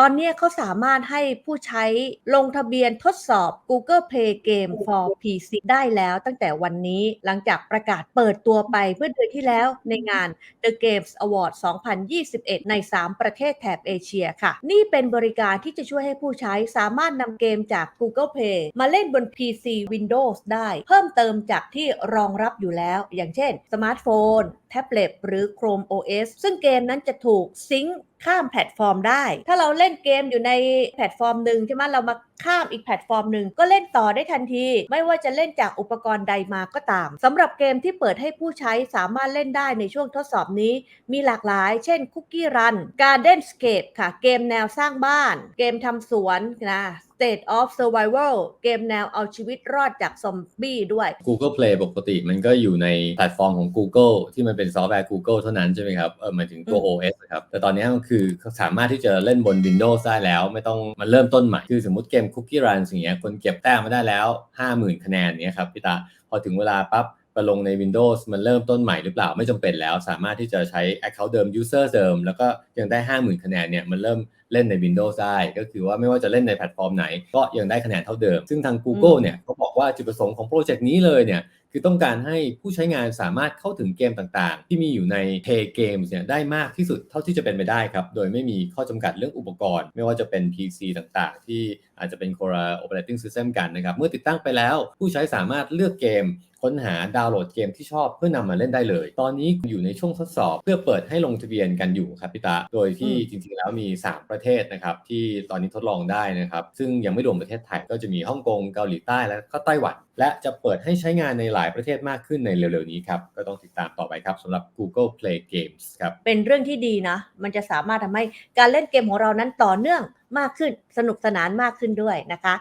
ตอนนี้เขาสามารถให้ผู้ใช้ลงทะเบียนทดสอบ Google Play Game for PC ได้แล้วตั้งแต่วันนี้หลังจากประกาศเปิดตัวไปเมื่อเดือนที่แล้วในงาน The Games Award 2021 ใน 3 ประเทศแถบเอเชียค่ะ นี่เป็นบริการที่จะช่วยให้ผู้ใช้สามารถนำเกมจาก Google Play มาเล่นบน PC Windows ได้ เพิ่มเติมจากที่รองรับอยู่แล้ว อย่างเช่นสมาร์ทโฟน แท็บเล็ตหรือ Chrome OS ซึ่งเกมนั้นจะถูกซิงค์ ข้ามแพลตฟอร์มได้ ถ้าเราเล่นเกมอยู่ในแพลตฟอร์มหนึ่งใช่ไหมเรามาข้ามอีกแพลตฟอร์มหนึ่งก็เล่นต่อได้ทันที ไม่ว่าจะเล่นจากอุปกรณ์ใดมาก็ตามสำหรับเกมที่เปิดให้ผู้ใช้สามารถเล่นได้ในช่วงทดสอบนี้ มีหลากหลาย เช่นคุกกี้รันการเดนสเคปค่ะ เกมแนวสร้างบ้าน เกมทำสวนนะ State of Survival เกมแนวเอาชีวิตรอดจากซอมบี้ด้วย Google Play ปกติมันก็อยู่ในแพลตฟอร์มของ Google ที่มันเป็นซอฟต์แวร์ Google เท่านั้นใช่ไหมครับ เออหมายถึงตัวอืม OS นะครับ แต่ตอนนี้มันคือสามารถที่จะเล่นบน Windows ได้แล้ว ไม่ต้องมาเริ่มต้นใหม่ คือสมมติเกม Cookie Run สิ่างเงี้ยคนเก็บแต้มมาได้แล้ว 50,000 คะแนนเนี้ยครับพี่ตา พอถึงเวลาปั๊บ ไปลงใน Windows มันเริ่มต้นใหม่หรือเปล่าไม่จำเป็นแล้ว สามารถที่จะใช้ Account เดิม User เดิม แล้วก็ยังได้ 50,000 คะแนนเนี่ยมันเริ่มเล่นใน Windows ได้ ก็คือว่าไม่ว่าจะเล่นในแพลตฟอร์มไหน ก็ยังได้คะแนนเท่าเดิม ซึ่งทาง Google อืมเนี่ยเขาบอกว่าจุดประสงค์ของโปรเจกต์นี้เลยเนี่ย คือต้องการให้ผู้ใช้งานสามารถเข้าถึงเกมต่างๆ ที่มีอยู่ใน Play Games เนี่ยได้มากที่สุดเท่าที่จะเป็นไปได้ครับ โดยไม่มีข้อจำกัดเรื่องอุปกรณ์ ไม่ว่าจะเป็น PC ต่างๆ ที่อาจจะเป็นคนละ operating system กันนะครับ เมื่อติดตั้งไปแล้วผู้ใช้สามารถเลือกเกมค้นหาดาวน์โหลดเกมที่ชอบเพื่อนำมาเล่นได้เลย ตอนนี้อยู่ในช่วงทดสอบเพื่อเปิดให้ลงทะเบียนกันอยู่ครับพี่ตา โดยที่อืมจริงๆแล้วมี 3 ประเทศนะครับที่ตอนนี้ทดลองได้นะครับ ซึ่งยังไม่รวมประเทศไทยก็จะมีฮ่องกงเกาหลีใต้และก็ไต้หวัน และจะเปิดให้ใช้งานในหลายประเทศมากขึ้นในเร็วๆนี้ครับ ก็ต้องติดตามต่อไปครับสำหรับ Google Play Games ครับ เป็นเรื่องที่ดีนะ มันจะสามารถทำให้การเล่นเกมของเรานั้นต่อเนื่องมากขึ้น สนุกสนานมากขึ้นด้วยนะคะ